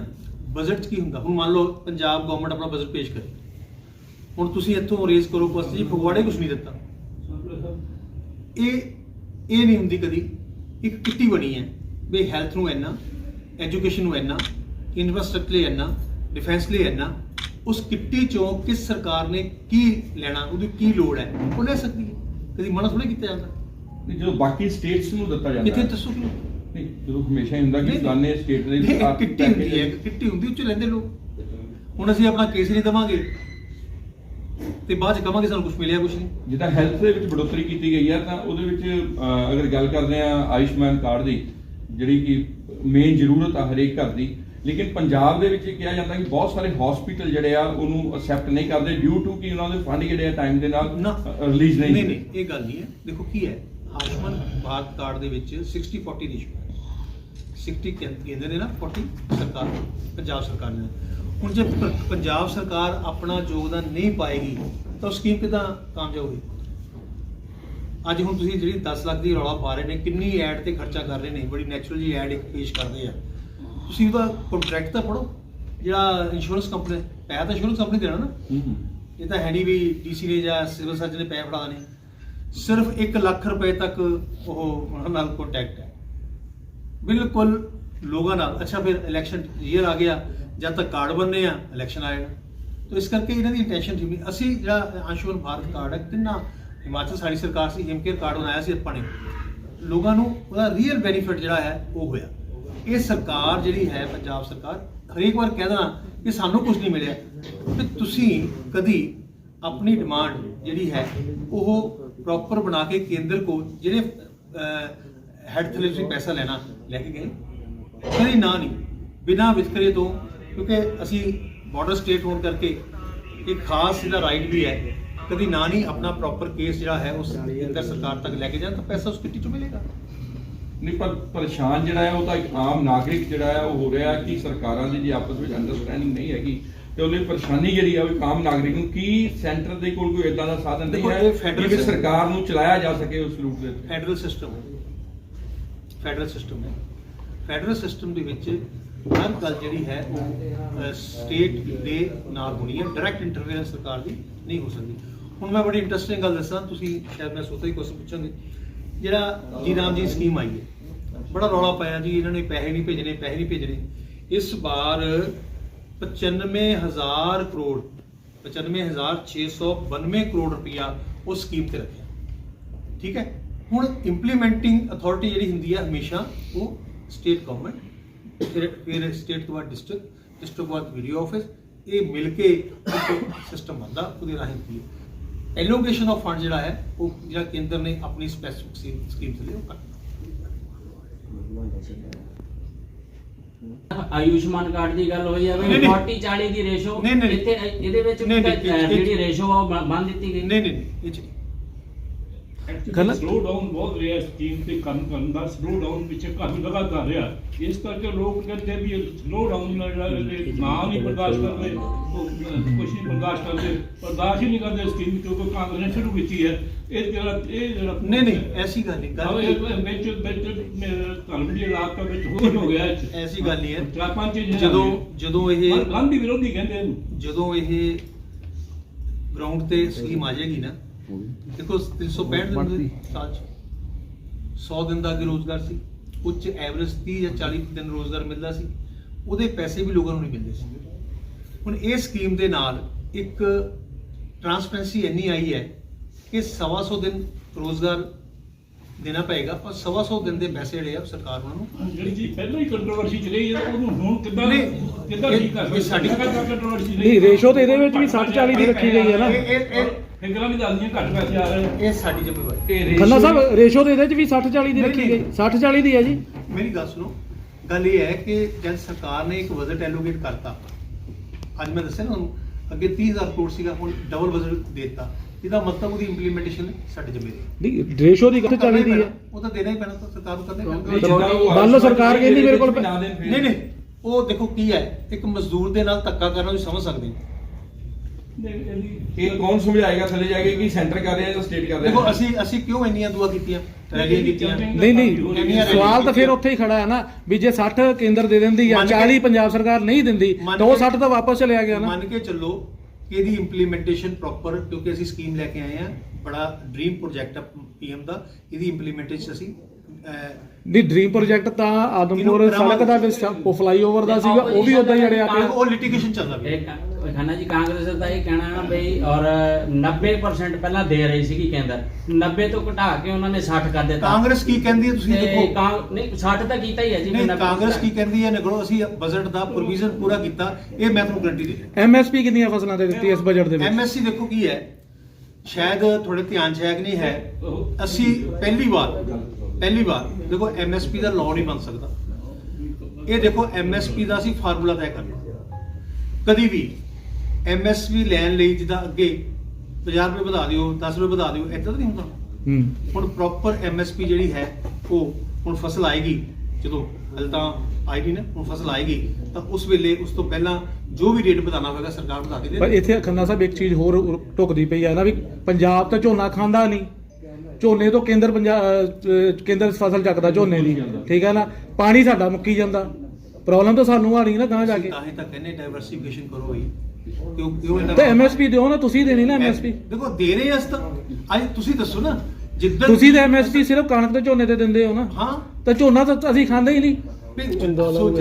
ਬਜਟ 'ਚ ਕੀ ਹੁੰਦਾ? ਹੁਣ ਮੰਨ ਲਓ ਪੰਜਾਬ ਗਵਰਨਮੈਂਟ ਆਪਣਾ ਬਜਟ ਪੇਸ਼ ਕਰੇ। ਹੁਣ ਤੁਸੀਂ ਇੱਥੋਂ ਰੇਜ਼ ਕਰੋ ਬਸ ਜੀ ਫਗਵਾੜੇ ਕੁਝ ਨਹੀਂ ਦਿੱਤਾ। ਇਹ ਇਹ ਨਹੀਂ ਹੁੰਦੀ ਕਦੀ। ਇੱਕ ਕਿੱਟੀ ਬਣੀ ਹੈ, ਵੀ ਹੈਲਥ ਨੂੰ ਇੰਨਾ ਐਜੂਕੇਸ਼ਨ ਨੂੰ ਇੰਨਾ ਇਨਫਰਾਸਟ੍ਰਕਚਰ ਲਈ ਇੰਨਾ ਡਿਫੈਂਸ ਲਈ ਇੰਨਾ ਉਸ ਕਿੱਟੀ ਚੋਂ ਕਿਸ ਸਰਕਾਰ ਨੇ ਕੀ ਲੈਣਾ ਉਹਦੀ ਕੀ ਲੋੜ ਹੈ ਉਹ ਲੈ ਸਕਦੀ ਹੈ ਕਦੀ ਮਨਾ ਥੋੜੀ ਕੀਤਾ ਜਾਂਦਾ? ਨਹੀਂ, ਜਦੋਂ ਬਾਕੀ ਸਟੇਟਸ ਨੂੰ ਦਿੱਤਾ ਜਾਂਦਾ ਹੈ। ਦੱਸੋ ਕਿਉਂ ਨਹੀਂ ਜਦੋਂ ਹਮੇਸ਼ਾ ਹੀ ਹੁੰਦਾ ਕਿ ਫਲਾਣੇ ਸਟੇਟ ਦੇ ਕਿੱਟੀ ਹੁੰਦੀ ਹੈ ਕਿੱਟੀ ਹੁੰਦੀ ਉਹ ਚ ਲੈਂਦੇ ਲੋਕ। ਹੁਣ ਅਸੀਂ ਆਪਣਾ ਕੇਸ ਨਹੀਂ ਦਵਾਂਗੇ ਤੇ ਬਾਅਦ ਚ ਕਵਾਂਗੇ ਸਾਨੂੰ ਕੁਝ ਮਿਲਿਆ ਕੁਝ ਨਹੀਂ। ਜਿੱਦਾਂ ਹੈਲਥ ਦੇ ਵਿੱਚ ਬੜੋਤਰੀ ਕੀਤੀ ਗਈ ਹੈ ਤਾਂ ਉਹਦੇ ਵਿੱਚ ਅਗਰ ਗੱਲ ਕਰਦੇ ਆ ਆਯੁਸ਼ਮਾਨ ਕਾਰਡ ਦੀ ਜਿਹੜੀ ਕਿ ਮੇਨ ਜ਼ਰੂਰਤ ਆ ਹਰੇਕ ਘਰ ਦੀ ਲੇਕਿਨ ਪੰਜਾਬ ਦੇ ਵਿੱਚ ਇਹ ਕਿਹਾ ਜਾਂਦਾ ਕਿ ਬਹੁਤ ਸਾਰੇ ਹਸਪੀਟਲ ਜਿਹੜੇ ਆ ਉਹਨੂੰ ਅਸੈਪਟ ਨਹੀਂ ਕਰਦੇ ਡਿਊ ਟੂ ਕਿ ਉਹਨਾਂ ਦੇ ਫੰਡ ਜਿਹੜੇ ਆ ਟਾਈਮ ਦੇ ਨਾਲ ਰਿਲੀਜ਼ ਨਹੀਂ ਨਹੀਂ। ਨਹੀਂ ਇਹ ਗੱਲ ਨਹੀਂ ਹੈ। ਦੇਖੋ ਕੀ ਹੈ ਆਯੁਸ਼ਮਾਨ ਭਾਰਤ ਕਾਰਡ ਦੇ ਵਿੱਚ 60 40 ਰੇਸ਼ੋ ਹੈ। 60 ਕੇਂ- ਕੇਂਦਰ ਨੇ ਨਾ 40 ਸਰਕਾਰ ਪੰਜਾਬ ਸਰਕਾਰ ਨੇ। ਹੁਣ ਜੇ ਪੰਜਾਬ ਸਰਕਾਰ ਆਪਣਾ ਯੋਗਦਾਨ ਨਹੀਂ ਪਾਏਗੀ ਤਾਂ ਸਕੀਮ ਕਿਦਾਂ ਕਾਮਯਾਬ ਹੋਈ ਅੱਜ ਹੁਣ ਤੁਸੀਂ ਜਿਹੜੀ 10 ਲੱਖ ਦੀ ਰੌਲਾ ਪਾ ਰਹੇ ਨੇ ਕਿੰਨੀ ਐਡ ਤੇ ਖਰਚਾ ਕਰ ਰਹੇ ਨੇ ਬੜੀ ਨੈਚੁਰਲ ਜੀ ਐਡ ਇੱਕ ਪੇਸ਼ ਕਰਦੇ ਆ। ਤੁਸੀਂ ਉਹਦਾ ਕੰਟਰੈਕਟ ਤਾਂ ਪੜੋ ਜਿਹੜਾ ਇੰਸ਼ੋਰੈਂਸ ਕੰਪਨੀ ਪੈਸਾ ਤਾਂ ਇੰਸ਼ੋਰੈਂਸ ਕੰਪਨੀ ਦੇਣਾ ਨਾ। ਹੂੰ ਇਹ ਤਾਂ ਹੈ ਨਹੀਂ ਵੀ ਡੀਸੀ ਨੇ ਜਾਂ ਸਿਵਲ ਸਰਜਨ ਨੇ ਪੈਸੇ ਫੜਾ ਦੇਣੇ। ਸਿਰਫ 1 ਲੱਖ ਰੁਪਏ ਤੱਕ ਉਹ ਉਹਨਾਂ ਨਾਲ ਕੰਟੈਕਟ ਹੈ। ਬਿਲਕੁਲ ਲੋਕਾਂ ਨਾਲ। ਅੱਛਾ ਫਿਰ ਇਲੈਕਸ਼ਨ ਈਅਰ ਆ ਗਿਆ। ਜਦ ਤੱਕ ਕਾਰਡ ਬਣਨੇ ਆ ਇਲੈਕਸ਼ਨ ਆਏਗਾ ਤਾਂ ਇਸ ਕਰਕੇ ਇਹਨਾਂ ਦੀ ਇੰਟੈਂਸ਼ਨ ਸੀ ਵੀ ਅਸੀਂ ਜਿਹੜਾ ਆਯੁਸ਼ਮਾਨ ਭਾਰਤ ਕਾਰਡ ਹੈ ਕਿੰਨਾ ਹਿਮਾਚਲ ਸਾਡੀ ਸਰਕਾਰ ਸੀ ਹਿਮਕੇਅਰ ਕਾਰਡ ਬਣਾਇਆ ਸੀ ਆਪਾਂ ਨੇ। ਲੋਕਾਂ ਨੂੰ ਉਹਦਾ ਰੀਅਲ ਬੈਨੀਫਿਟ ਜਿਹੜਾ ਹੈ ਉਹ ਹੋਇਆ। ਇਹ ਸਰਕਾਰ ਜਿਹੜੀ ਹੈ, ਪੰਜਾਬ ਸਰਕਾਰ, ਹਰੇਕ ਵਾਰ ਕਹਿ ਦੇਣਾ ਕਿ ਸਾਨੂੰ ਕੁਝ ਨਹੀਂ ਮਿਲਿਆ। ਤੇ ਤੁਸੀਂ ਕਦੀ ਆਪਣੀ ਡਿਮਾਂਡ ਜਿਹੜੀ ਹੈ, ਉਹ ਪ੍ਰੋਪਰ ਬਣਾ ਕੇ ਕੇਂਦਰ ਕੋ ਜਿਹੜੇ ਹੈਡ ਥਲੇ ਤੁਸੀਂ ਪੈਸਾ ਲੈਣਾ, ਲੈ ਕੇ ਗਏ? ਕਦੀ ਨਾ ਨਹੀਂ। ਬਿਨਾਂ ਵਿਤਕਰੇ ਤੋਂ, ਕਿਉਂਕਿ ਅਸੀਂ ਬਾਰਡਰ ਸਟੇਟ ਹੋਣ ਕਰਕੇ ਇੱਕ ਖਾਸ ਇਹਦਾ ਰਾਈਟ ਵੀ ਹੈ। ਕਦੀ ਨਾ ਨਹੀਂ ਆਪਣਾ ਪ੍ਰੋਪਰ ਕੇਸ ਜਿਹੜਾ ਹੈ, ਉਸ ਕੇਂਦਰ ਸਰਕਾਰ ਤੱਕ ਲੈ ਕੇ ਜਾਣ, ਤਾਂ ਪੈਸਾ ਉਸ ਕਿੱਟੀ ਚੋਂ ਮਿਲੇਗਾ? ਨਹੀਂ ਪਰ ਪਰੇਸ਼ਾਨ ਜਿਹੜਾ ਹੈ ਉਹ ਤਾਂ ਇੱਕ ਆਮ ਨਾਗਰਿਕ ਜਿਹੜਾ ਹੈ ਉਹ ਹੋ ਰਿਹਾ ਕਿ ਸਰਕਾਰਾਂ ਦੀ ਜੀ ਆਪਸ ਵਿੱਚ ਅੰਡਰਸਟੈਂਡਿੰਗ ਨਹੀਂ ਹੈਗੀ ਤੇ ਉਹਦੀ ਪਰੇਸ਼ਾਨੀ ਜਿਹੜੀ ਆ ਉਹ ਆਮ ਨਾਗਰਿਕ ਨੂੰ ਕੀ ਸੈਂਟਰ ਦੇ ਕੋਲ ਕੋਈ ਇਦਾਂ ਦਾ ਸਾਧਨ ਨਹੀਂ ਹੈ ਕਿ ਸਰਕਾਰ ਨੂੰ ਚਲਾਇਆ ਜਾ ਸਕੇ ਉਸ ਰੂਟ ਦੇ ਉੱਤੇ? ਫੈਡਰਲ ਸਿਸਟਮ ਫੈਡਰਲ ਸਿਸਟਮ ਹੈ। ਫੈਡਰਲ ਸਿਸਟਮ ਦੇ ਵਿੱਚ ਹਰ ਗੱਲ ਜਿਹੜੀ ਹੈ ਉਹ ਸਟੇਟ ਦੇ ਨਾਲ ਹੋਣੀ ਹੈ। ਡਾਇਰੈਕਟ ਇੰਟਰਫੇਰੈਂਸ ਸਰਕਾਰ ਦੀ ਨਹੀਂ ਹੋ ਸਕਦੀ। ਹੁਣ ਮੈਂ ਬੜੀ ਇੰਟਰਸਟਿੰਗ ਗੱਲ ਦੱਸਾਂ ਤੁਸੀਂ ਸ਼ਾਇਦ ਮੈਂ ਸੋਚਿਆ ਹੀ ਕੁਐਸਚਨ ਪੁੱਛੋਗੇ। ਜਿਹੜਾ ਜੀ ਰਾਮ ਜੀ ਸਕੀਮ ਆਈ ਹੈ ਬੜਾ ਰੌਲਾ ਪਾਇਆ ਜੀ, ਇਹਨਾਂ ਨੇ ਪੈਸੇ ਨਹੀਂ ਭੇਜਣੇ, ਪੈਸੇ ਨਹੀਂ ਭੇਜਣੇ। ਇਸ ਵਾਰ 95000 ਕਰੋੜ 95692 ਕਰੋੜ ਰੁਪਇਆ ਉਸ ਸਕੀਮ ਤੇ ਰੱਖਿਆ। ਠੀਕ ਹੈ? ਹੁਣ ਇੰਪਲੀਮੈਂਟਿੰਗ ਅਥਾਰਟੀ ਜਿਹੜੀ ਹੁੰਦੀ ਹੈ ਹਮੇਸ਼ਾ, ਉਹ ਸਟੇਟ ਗਵਰਨਮੈਂਟ ਫਿਰ ਫਿਰ ਸਟੇਟ ਤੋਂ ਬਾਅਦ ਡਿਸਟ੍ਰਿਕਟ ਡਿਸਟ੍ਰਿਕਟ ਤੋਂ ਬਾਅਦ ਵੀਡੀਓ ਆਫਿਸ ਇਹ ਮਿਲ ਕੇ ਸਿਸਟਮ ਬਣਦਾ, ਉਹਦੇ ਰਾਹੀਂ ਕੀ ਐਲੋਕੇਸ਼ਨ ਆਫ ਫੰਡ ਜਿਹੜਾ ਹੈ, ਉਹ ਜਿਹੜਾ ਕੇਂਦਰ ਨੇ ਆਪਣੀ ਸਪੈਸਿਫਿਕ ਸਕੀਮ ਤੇ ਲਿਆ ਉਹ ਕਰਦਾ ਆਯੁਸ਼ਮਾਨ ਕਾਰਡ ਦੀ ਗੱਲ ਹੋਈ ਨਹੀਂ, ਵੀ ਨਹੀਂ। 40 40 ਦੀ ਰੇਸ਼ੋ ਨਹੀਂ, ਨਹੀਂ। ਇੱਥੇ ਇਹਦੇ ਵਿੱਚ ਨਹੀਂ, ਨਹੀਂ, ਇਹ- ਇਹ- ਜਿਹੜੀ ਰੇਸ਼ੋ ਆ ਉਹ ਬ- ਬੰਦ ਦਿੱਤੀ ਗਈ ਨਹੀਂ ਨਹੀਂ ਇਹ 'ਚ ਨਹੀਂ। ਗਲਤ ਸਲੋ ਡਾਊਨ ਬਹੁਤ ਰਿਹਾ ਸਕੀਮ ਤੇ ਕੰਮ ਕਰਨ ਦਾ ਸਲੋ ਡਾਊਨ ਪਿੱਛੇ ਕਾਫੀ ਲਗਾਤਾਰ ਰਿਹਾ ਇਸ ਕਰਕੇ ਲੋਕ ਕਹਿੰਦੇ ਵੀ ਸਲੋ ਡਾਊਨ ਨਾਲ ਜਿਹੜਾ ਇਹ ਨਾ ਨਹੀਂ ਬਰਦਾਸ਼ਤ ਕਰਦੇ ਉਹ ਕੁਝ ਨਹੀਂ ਬਰਦਾਸ਼ਤ ਕਰਦੇ ਬਰਦਾਸ਼ਤ ਹੀ ਨਹੀਂ ਕਰਦੇ ਸਕੀਮ ਕਿਉਂਕਿ ਕਾਂਗਰਸ ਨੇ ਸ਼ੁਰੂ ਕੀਤੀ ਹੈ ਇਹ ਜਿਹੜਾ ਇਹ ਜਿਹੜਾ ਨਹੀਂ ਨਹੀਂ ਐਸੀ ਗੱਲ ਨਹੀਂ ਗੱਲ ਗੱਲ ਇਹ ਵਿੱਚ ਵਿੱਚ ਮੇਰੇ ਧਰਮ ਦੀ ਇਲਾਕਾ ਵਿੱਚ ਹੋਰ ਹੋ ਗਿਆ ਇਹ 'ਚ। ਐਸੀ ਗੱਲ ਨਹੀਂ ਹੈ ਚਾਰ ਪੰਜ ਚੀਜ਼ਾਂ ਜਦੋਂ ਜਦੋਂ ਇਹ ਪਰ ਗਾਂਧੀ ਵਿਰੋਧੀ ਕਹਿੰਦੇ ਇਹਨੂੰ ਜਦੋਂ ਇਹ ਗਰਾਊਂਡ ਤੇ ਸਕੀਮ ਆ ਜਾਏਗੀ ਨਾ ਦੇਖੋ 365 ਦਿਨ ਦੇ ਸਾਲ ਚ 100 ਦਿਨ ਦਾ ਅੱਗੇ ਰੋਜ਼ਗਾਰ ਸੀ। ਉੱਚ ਐਵਰੇਜ 30 ਜਾਂ 40 ਦਿਨ ਰੋਜ਼ਗਾਰ ਮਿਲਦਾ ਸੀ। ਉਹਦੇ ਪੈਸੇ ਵੀ ਲੋਕਾਂ ਨੂੰ ਨਹੀਂ ਮਿਲਦੇ ਸੀ। ਹੁਣ ਇਹ ਸਕੀਮ ਦੇ ਨਾਲ ਇੱਕ ਟਰਾਂਸਪੇਰੈਂਸੀ ਇੰਨੀ ਆਈ ਹੈ ਕਿ 125 ਦਿਨ ਰੋਜ਼ਗਾਰ ਦੇਣਾ ਪਏਗਾ ਔਰ 125 ਦਿਨ ਦੇ ਪੈਸੇ ਜਿਹੜੇ ਆ ਸਰਕਾਰ ਉਹਨਾਂ ਨੂੰ ਜਿਹੜੀ ਜੀ ਪਹਿਲਾਂ ਹੀ ਕੰਟਰੋਵਰਸੀ ਚ ਰਹੀ ਹੈ ਉਹਨੂੰ ਹੁਣ ਕਿੱਦਾਂ ਕਿੱਦਾਂ ਠੀਕ ਕਰ ਸਾਡੀ- ਕੰਟਰੋਵਰਸੀ ਨਹੀਂ, ratio ਤਾਂ ਇਹਦੇ ਵਿੱਚ ਵੀ 60-40 ਦੀ ਰੱਖੀ ਗਈ ਹੈ ਨਾ। ਇਹ ਇਹ ਇਹ- ਫਿੰਗਰਾਂ ਦੀ ਦੱਸਦੀਆਂ ਘੱਟ ਪੈਸੇ ਆ ਰਹੇ। ਇਹ ਸਾਡੀ ਜ਼ਿੰਮੇਵਾਰੀ। ਇਹ ਖੰਨਾ ratio- ਸਾਹਿਬ ਰੇਸ਼ੋ ਦੇ ਇਹਦੇ ਚ ਵੀ 60 40 ਦੀ ਨਹੀਂ, ਰੱਖੀ ਨਹੀਂ। ਗਈ। 60 40 ਦੀ ਹੈ ਜੀ। ਮੇਰੀ ਗੱਲ ਸੁਣੋ। ਗੱਲ ਇਹ ਹੈ ਕਿ ਜਦ ਸਰਕਾਰ ਨੇ ਇੱਕ ਬਜਟ ਐਲੋਕੇਟ ਕਰਤਾ ਅੱਜ ਮੈਂ ਦੱਸਿਆ ਨਾ ਤੁਹਾਨੂੰ ਅੱਗੇ 30000 ਕਰੋੜ ਸੀਗਾ ਹੁਣ ਡਬਲ ਬਜਟ ਦੇਤਾ। ਇਹਦਾ ਮਤਲਬ ਉਹਦੀ ਇੰਪਲੀਮੈਂਟੇਸ਼ਨ ਸਾਡੀ ਜ਼ਿੰਮੇਵਾਰੀ ਨਹੀਂ ਰੇਸ਼ੋ ਦੀ ਕਿੱਥੇ 40 ਦੀ ਹੈ। ਉਹ ਤਾਂ ਦੇਣਾ ਹੀ ਪੈਣਾ ਤਾਂ ਸਰਕਾਰ ਨੂੰ ਕਰਨਾ ਹੀ ਨਹੀਂ, ਪੈਣਾ। ਜਿੱਦਾਂ ਉਹ ਮੰਨ ਲਓ ਸਰਕਾਰ ਕਹਿੰਦੀ ਮੇਰੇ ਕੋਲ ਵੀ ਨਾ ਦੇਣ ਫਿਰ। ਨਹੀਂ ਨਹੀਂ। ਉਹ ਦੇਖੋ ਕੀ ਹੈ ਇੱਕ ਮਜ਼ਦੂਰ ਦੇ ਨਾਲ ਧੱਕਾ ਕਰਨਾ ਤੁਸੀਂ ਸਮਝ ਸਕਦੇ ਹੋ। ਇਹ ਕੌਣ ਸਮਝਾਏਗਾ ਥੱਲੇ ਜਾ ਕੇ ਕਿ ਸੈਂਟਰ ਕਰ ਰਿਹਾ ਜਾਂ ਸਟੇਟ ਕਰ ਰਿਹਾ? ਦੇਖੋ ਅਸੀਂ ਅਸੀਂ ਕਿਉਂ ਇੰਨੀਆਂ ਦੁਆ ਕੀਤੀਆਂ? ਰੈਲੀਆਂ ਕੀਤੀਆਂ? ਨਹੀਂ ਨਹੀਂ ਸਵਾਲ ਤਾਂ ਫਿਰ ਉੱਥੇ ਹੀ ਖੜਾ ਹੈ ਨਾ ਵੀ ਜੇ 60 ਕੇਂਦਰ ਦੇ ਦਿੰਦੀ ਕੇ- 40 ਪੰਜਾਬ ਸਰਕਾਰ ਨਹੀਂ ਦਿੰਦੀ ਤਾਂ ਉਹ ਕੇ- 60 ਤਾਂ ਵਾਪਸ ਚਲਿਆ ਗਿਆ ਨਾ। ਮੰਨ ਕੇ ਚੱਲੋ ਕਿ ਇਹਦੀ ਇੰਪਲੀਮੈਂਟੇਸ਼ਨ ਪ੍ਰੋਪਰ ਕਿਉਂਕਿ ਅਸੀਂ ਸਕੀਮ ਲੈ ਕੇ ਆਏ ਆ ਬੜਾ ਡ੍ਰੀਮ ਪ੍ਰੋਜੈਕਟ ਆ ਪੀਐਮ ਦਾ ਇਹਦੀ ਇੰਪਲੀਮੈਂਟੇਸ਼ਨ ਅਸੀਂ ਨਹੀਂ ਡ੍ਰੀਮ ਪ੍ਰੋਜੈਕਟ ਤਾਂ ਆਦਮਪੁਰ ਸੜਕ ਦਾ ਫਲਾਈਓਵਰ ਦਾ ਸੀਗਾ ਉਹ ਵੀ ਉਦਾਂ ਹੀ ਅੜਿਆ ਪਿਆ। ਉਹ ਲਿਟੀਗੇਸ਼ਨ ਚੱਲਦਾ ਪਿਆ। ਖੰਨਾ ਜੀ ਕਾਂਗਰਸ ਦਾ ਇਹ ਕਹਿਣਾ ਹੈ ਬਈ ਔਰ 90% ਪਹਿਲਾਂ ਦੇ ਰਹੀ ਸੀਗੀ ਕੇਂਦਰ। 90 ਤੋਂ ਘਟਾ ਕੇ ਉਹਨਾਂ ਨੇ 60 ਕਰ ਦਿੱਤਾ। ਕਾਂਗਰਸ ਕੀ ਕਹਿੰਦੀ ਹੈ ਤੁਸੀਂ ਦੇਖੋ। ਕਾਂ- ਨਹੀਂ 60 ਤਾਂ ਕੀਤਾ ਹੀ ਹੈ ਜੀ ਨਹੀਂ 90% ਕਾਂਗਰਸ ਕੀ ਕਹਿੰਦੀ ਹੈ ਨਿਕਲੋ ਅਸੀਂ ਬਜਟ ਦਾ ਪ੍ਰੋਵੀਜ਼ਨ ਪੂਰਾ ਕੀਤਾ ਇਹ ਮੈਂ ਤੁਹਾਨੂੰ ਗਰੰਟੀ ਦੇ ਰਿਹਾ। ਐਮਐਸਪੀ ਕਿੰਨੀਆਂ ਫਸਲਾਂ ਤੇ ਦਿੱਤੀ ਇਸ ਬਜਟ ਦੇ ਵਿੱਚ? ਐਮਐਸਸੀ ਦੇਖੋ ਕੀ ਹੈ ਸ਼ਾਇਦ ਤੁਹਾਡੇ ਧਿਆਨ ਚ ਹੈ ਕਿ ਨਹੀਂ ਹੈ ਅਸੀਂ ਪਹਿਲੀ ਵਾਰ ਪਹਿਲੀ ਵਾਰ ਦੇਖੋ ਐਮਐਸਪੀ ਦਾ ਲਾਅ ਨਹੀਂ ਬਣ ਸਕਦਾ। ਇਹ ਦੇਖੋ ਐਮਐਸਪੀ ਦਾ ਅਸੀਂ ਫਾਰਮੂਲਾ ਤੈਅ ਕਰਨਾ। ਕਦੀ ਵੀ ਐਮਐਸਪੀ ਲੈਣ ਲਈ ਜਿੱਦਾਂ ਅੱਗੇ 50 ਰੁਪਏ ਵਧਾ ਦਿਓ 10 ਰੁਪਏ ਵਧਾ ਦਿਓ ਇਦਾਂ ਤਾਂ ਨਹੀਂ ਹੁੰਦਾ। ਹੂੰ। ਹੁਣ ਪ੍ਰੋਪਰ ਐਮਐਸਪੀ ਜਿਹੜੀ ਹੈ ਉਹ ਹੁਣ ਫਸਲ ਆਏਗੀ। ਜਦੋਂ ਹਲ ਤਾਂ ਆਈ ਨਹੀਂ ਨਾ ਹੁਣ ਫਸਲ ਆਏਗੀ ਤਾਂ ਉਸ ਵੇਲੇ ਉਸ ਤੋਂ ਪਹਿਲਾਂ ਜੋ ਵੀ ਰੇਟ ਵਧਾਉਣਾ ਹੋਵੇਗਾ ਸਰਕਾਰ ਵਧਾ ਕੇ ਪਰ ਇੱਥੇ ਖੰਨਾ ਸਾਹਿਬ ਇੱਕ ਚੀਜ਼ ਹੋਰ ਟੁਕਦੀ ਪਈ ਆ ਨਾ ਵੀ ਪੰਜਾਬ ਤਾਂ ਝੋਨਾ ਖਾਂਦਾ ਨਹੀਂ। ਝੋਨੇ ਤੋਂ ਕੇਂਦਰ ਪੰਜਾਬ ਕੇਂਦਰ ਫਸਲ ਚੱਕਦਾ ਝੋਨੇ ਦੀ ਠੀਕ ਹੈ ਨਾ? ਪਾਣੀ ਸਾਡਾ ਮੁੱਕੀ ਜਾਂਦਾ। ਪ੍ਰੋਬਲਮ ਤਾਂ ਸਾਨੂੰ ਆਣੀ ਨਾ ਗਾਂ ਜਾ ਕੇ। ਤਾਂ ਹੀ ਤਾਂ ਕਹਿੰਦੇ ਡਾਈਵਰਸਿਫਿਕੇਸ਼ਨ ਕਰੋ ਹੀ ਕਿਉਂ ਕਿਉਂ ਇਹਨਾਂ ਤੇ ਐਮਐਸਪੀ ਦਿਓ ਨਾ ਤੁਸੀਂ ਦੇਣੀ ਨਾ ਐਮਐਸਪੀ ਦੇਖੋ ਦੇ ਰਹੇ ਅਸ ਤਾਂ ਅੱਜ ਤੁਸੀਂ ਦੱਸੋ ਨਾ ਜਿੱਦਾਂ ਤੁਸੀਂ ਤਾਂ ਐਮਐਸਪੀ ਸਿਰਫ ਕਣਕ ਤੇ ਝੋਨੇ ਤੇ ਦਿੰਦੇ ਹੋ ਨਾ। ਹਾਂ। ਤਾਂ ਝੋਨਾ ਤਾਂ ਅਸੀਂ ਖਾਂਦੇ ਹੀ ਨਹੀਂ।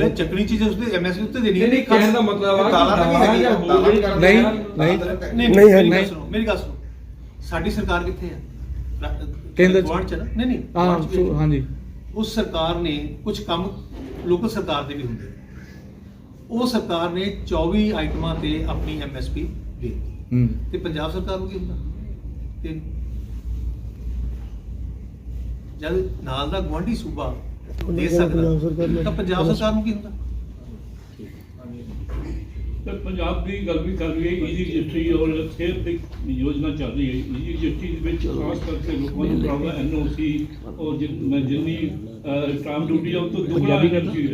ਚੱਕਣੀ ਚੀਜ਼ ਉਸ ਤੇ ਐਮਐਸਪੀ ਉੱਤੇ ਦੇਣੀ ਨਹੀਂ ਨਹੀਂ ਕਹਿਣ ਦਾ ਮਤਲਬ ਆ ਕਿ ਦਾਲਾਂ ਤਾਂ ਨਹੀਂ ਨਹੀਂ ਨਹੀਂ। ਨਹੀਂ ਨਹੀਂ ਹੈ, ਮੇਰੀ ਗੱਲ ਨਹੀਂ। ਸੁਣੋ ਮੇਰੀ ਗੱਲ ਸੁਣੋ। ਸਾਡੀ ਸਰਕਾਰ ਕਿੱਥੇ ਹੈ ਕੇਂਦਰ ਚ। ਨਹੀਂ ਨਹੀਂ ਹਾਂ ਗੁਆਂਢ ਚ ਵੀ ਸੋ- ਹਾਂਜੀ। ਉਸ ਸਰਕਾਰ ਨੇ ਕੁਝ ਕੰਮ ਲੋਕਲ ਸਰਕਾਰ ਦੇ ਵੀ ਹੁੰਦੇ ਉਹ ਸਰਕਾਰ ਨੇ 24 ਆਈਟਮਾਂ ਤੇ ਆਪਣੀ ਐਮਐਸਪੀ ਦੇ ਦਿੱਤੀ। ਹੂੰ। ਤੇ ਪੰਜਾਬ ਸਰਕਾਰ ਨੂੰ ਕੀ ਹੁੰਦਾ? ਤੇ ਜਦ ਨਾਲ ਦਾ ਗਵਾਂਢੀ ਸੂਬਾ ਦੇ ਸਕਦਾ ਤਾਂ ਪੰਜਾਬ ਸਰਕਾਰ ਨੂੰ ਕੀ ਹੁੰਦਾ? ਤੇ ਪੰਜਾਬ ਦੀ ਗੱਲ ਵੀ ਕਰ ਰਹੀ ਹੈ ਈਜ਼ੀ ਰਜਿਸਟਰੀ ਔਰ ਸਿਹਤ ਦੀ ਯੋਜਨਾ ਚੱਲ ਰਹੀ ਹੈ। ਈਜ਼ੀ ਰਜਿਸਟਰੀ ਦੇ ਵਿੱਚ ਖਾਸ ਕਰਕੇ ਲੋਕਾਂ ਨੂੰ ਪ੍ਰੋਬਲਮ ਐਨਓਸੀ ਔਰ ਜਿਨ- ਮੈਂ ਜਿੰਨੀ ਟਾਈਮ ਡਿਊਟੀ ਆ ਉਹ ਤੋਂ ਦੁੱਗਣਾ ਐਨਓਸੀ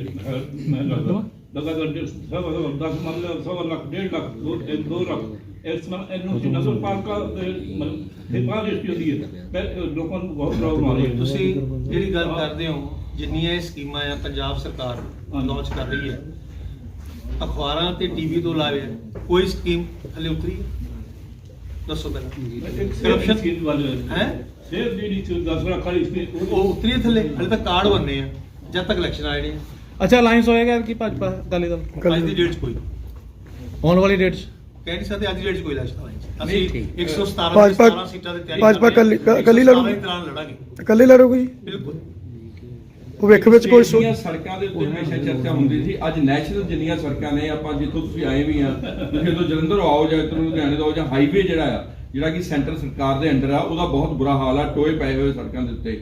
ਮੈਂ ਲੱਗਦਾ ਲਗਾਤਾਰ ਸਵਾ ਸਵਾ ਦਸ ਮੰਨ ਲਿਆ ਸਵਾ ਲੱਖ ਡੇਢ ਲੱਖ ਦੋ ਤਿੰਨ ਦੋ ਲੱਖ। ਇਸ ਤਰ੍ਹਾਂ ਐਨਓਸੀ ਨਸਲ ਪਾਰਕਾ ਤੇ ਬਾਹਰ ਰਜਿਸਟਰੀ ਹੁੰਦੀ ਹੈ ਪਰ ਲੋਕਾਂ ਨੂੰ ਬਹੁਤ ਪ੍ਰੋਬਲਮ ਆ ਰਹੀ ਹੈ ਤੁਸੀਂ ਜਿਹੜੀ ਗੱਲ ਕਰਦੇ ਹੋ ਜਿੰਨੀਆਂ ਇਹ ਸਕੀਮਾਂ ਆ ਪੰਜਾਬ ਸਰਕਾਰ ਲਾਂਚ ਕਰ ਰਹੀ ਹੈ ਅਖਬਾਰਾਂ ਤੇ ਟੀਵੀ ਤੋਂ ਇਲਾਵਾ ਕੋਈ ਸਕੀਮ ਹਲੇ ਉਤਰੀ? ਦੱਸੋ ਪਹਿਲਾਂ। ਕਰਪਸ਼ਨ ਕੀ ਵਾਲੇ ਹੈ? ਸਿਹਤ ਜਿਹੜੀ ਸੀ 10 ਲੱਖ ਵਾਲੀ ਉਹ ਉਤਰੀ ਥੱਲੇ ਹਲੇ ਤਾਂ ਕਾਰਡ ਬੰਨੇ ਆ ਜਦ ਤੱਕ ਇਲੈਕਸ਼ਨ ਆ ਜਿਹੜੇ ਅੱਛਾ ਅਲਾਈਅੰਸ ਹੋਏਗਾ ਕਿ ਭਾਜਪਾ ਅਕਾਲੀ ਦਲ? ਅੱਜ ਦੀ ਡੇਟ 'ਚ ਕੋਈ ਆਉਣ ਵਾਲੀ ਡੇਟ 'ਚ? ਕਹਿ ਨਹੀਂ ਸਕਦੇ ਅੱਜ ਦੀ ਡੇਟ 'ਚ ਕੋਈ ਨਹੀਂ, ਅਸੀਂ ਠੀਕ। 117 ਭਾਜਪਾ- 17 ਸੀਟਾਂ ਦੇ ਤਿਆਰੀ ਭਾਜਪਾ। ਕੱਲੀ- ਕੱਲੀ ਲੜੂ? 117 ਦੀ ਤਰ੍ਹਾਂ ਲੜਾਂਗੇ। ਇਕੱਲੇ ਲੜੋਗੇ ਜੀ? ਬਿਲਕੁਲ। ਉਹ ਵੇਖ ਵਿੱਚ ਕੋਈ ਸੜਕਾਂ ਦੇ ਉੱਤੇ ਹਮੇਸ਼ਾ ਚਰਚਾ ਹੁੰਦੀ ਸੀ ਅੱਜ ਨੈਸ਼ਨਲ ਜਿੰਨੀਆਂ ਸੜਕਾਂ ਨੇ ਆਪਾਂ ਜਿੱਥੋਂ ਤੁਸੀਂ ਆਏ ਵੀ ਆ ਤੁਸੀਂ ਜਦੋਂ ਜਲੰਧਰ ਆਓ ਜਾਂ ਇੱਧਰੋਂ ਲੁਧਿਆਣੇ ਤੋਂ ਆਓ ਜਾਂ ਹਾਈਵੇ ਜਿਹੜਾ ਆ ਜਿਹੜਾ ਕਿ ਸੈਂਟਰ ਸਰਕਾਰ ਦੇ ਅੰਡਰ ਆ ਉਹਦਾ ਬਹੁਤ ਬੁਰਾ ਹਾਲ ਆ ਟੋਏ ਪਏ ਹੋਏ ਸੜਕਾਂ ਦੇ ਉੱਤੇ।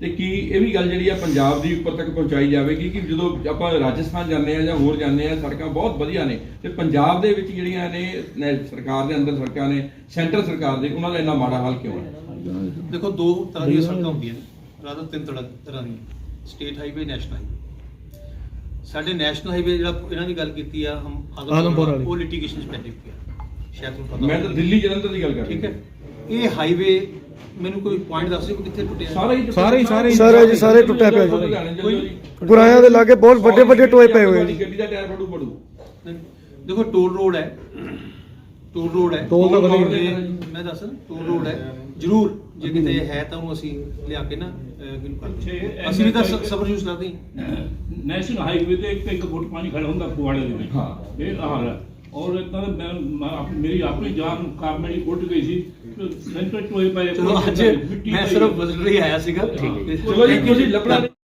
ਤੇ ਕੀ ਇਹ ਵੀ ਗੱਲ ਜਿਹੜੀ ਆ ਪੰਜਾਬ ਦੀ ਉੱਪਰ ਤੱਕ ਪਹੁੰਚਾਈ ਜਾਵੇਗੀ ਕਿ ਜਦੋਂ ਆਪਾਂ ਰਾਜਸਥਾਨ ਜਾਂਦੇ ਆ ਜਾਂ ਹੋਰ ਜਾਂਦੇ ਆ ਸੜਕਾਂ ਬਹੁਤ ਵਧੀਆ ਨੇ। ਤੇ ਪੰਜਾਬ ਦੇ ਵਿੱਚ ਜਿਹੜੀਆਂ ਨੇ ਸਰਕਾਰ ਦੇ ਅੰਦਰ ਸੜਕਾਂ ਨੇ ਸੈਂਟਰ ਸਰਕਾਰ ਦੇ ਉਹਨਾਂ ਦਾ ਇੰਨਾ ਮਾੜਾ ਹਾਲ ਕਿਉਂ ਹੈ? ਦੇਖੋ ਦੋ ਤਰ੍ਹਾਂ ਦੀਆਂ ਸੜਕਾਂ ਹੁੰਦੀਆਂ ਨੇ ਰਾਦਰ ਤਿੰਨ ਤਰ੍ਹਾਂ ਤਰ੍ਹਾਂ ਦੀਆਂ। ਸਟੇਟ ਹਾਈਵੇ ਨੈਸ਼ਨਲ ਹਾਈਵੇ ਸਾਡੇ ਨੈਸ਼ਨਲ ਹਾਈਵੇ ਜਿਹੜਾ ਇਹਨਾਂ ਦੀ ਗੱਲ ਕੀਤੀ ਆ ਹਮ ਆਦਮਪੁਰ ਵਾਲੀ। ਉਹ ਲਿਟੀਗੇਸ਼ਨ ਚ ਸ਼ਾਇਦ ਤੁਹਾਨੂੰ ਪਤਾ ਮੈਂ ਤਾਂ। ਦਿੱਲੀ ਜਲੰਧਰ ਦੀ ਗੱਲ ਕਰ ਠੀਕ ਹੈ। ਇਹ ਹਾਈਵੇ ਮੈਨੂੰ ਕੋਈ ਪੁਆਇੰਟ ਦੱਸ ਦਿਓ ਕਿ ਕਿੱਥੇ ਟੁੱਟਿਆ ਸਾਰੇ ਹੀ ਸਾਰੇ ਹੀ- ਸਾਰੇ ਹੀ- ਸਾਰੇ ਜੀ, ਸਾਰੇ ਟੁੱਟਿਆ ਪਿਆ ਜੀ। ਗੁਰਾਇਆਂ ਦੇ ਲਾਗੇ ਬਹੁਤ ਵੱਡੇ ਵੱਡੇ ਟੋਏ ਪਏ ਹੋਏ ਜੀ। ਗੱਡੀ ਦਾ ਟਾਇਰ ਫੜੂ ਫੜੂ ਦੇਖੋ ਟੋਲ ਰੋਡ ਹੈ। ਟੋਲ ਰੋਡ ਹੈ। ਟੋਲ ਤਾਂ ਵਧੀਆ ਤੇ ਹੈ। ਮੈਂ ਦੱਸ ਟੋਲ ਰੋਡ ਹੈ। ਜ਼ਰੂਰ ਜੇ ਕਿਤੇ ਹੈ ਤਾਂ ਉਹਨੂੰ ਅਸੀਂ ਲਿਆ ਕੇ ਨਾ ਅਹ, ਇਹਨੂੰ ਕਰ ਅੱਛਾ, ਇਹ- ਅਸੀਂ ਵੀ ਤਾਂ ਸ- ਸਬਰ ਯੂਜ਼ ਕਰਦੇ ਹਾਂ ਨੈਸ਼ਨਲ ਹਾਈਵੇ ਤੇ ਇੱਕ ਇੱਕ ਫੁੱਟ ਪਾਣੀ ਖੜਾ ਹੁੰਦਾ ਪੁਆੜੇ ਦੇ ਵਿੱਚ। ਹਾਂ। ਇਹ ਹਾਲ ਹੈ। ਔਰ ਇਦਾਂ ਮੈਂ ਮੈਂ ਆਪ- ਮੇਰੀ ਆਪਣੀ ਜਾਨ ਕਾਰ ਮੇਰੀ ਉੱਡ ਗਈ ਸੀ। ਸੈਂਟਰ ਟੋਏ ਪਏ ਚਲੋ ਅੱਜ ਮੈਂ। ਸਿਰਫ ਬਜ਼ਰੀ ਆਇਆ ਸੀਗਾ ਠੀਕ ਹੈ। ਤੇ ਚਲੋ ਜੀ ਤੁਸੀਂ ਲੱਭਣਾ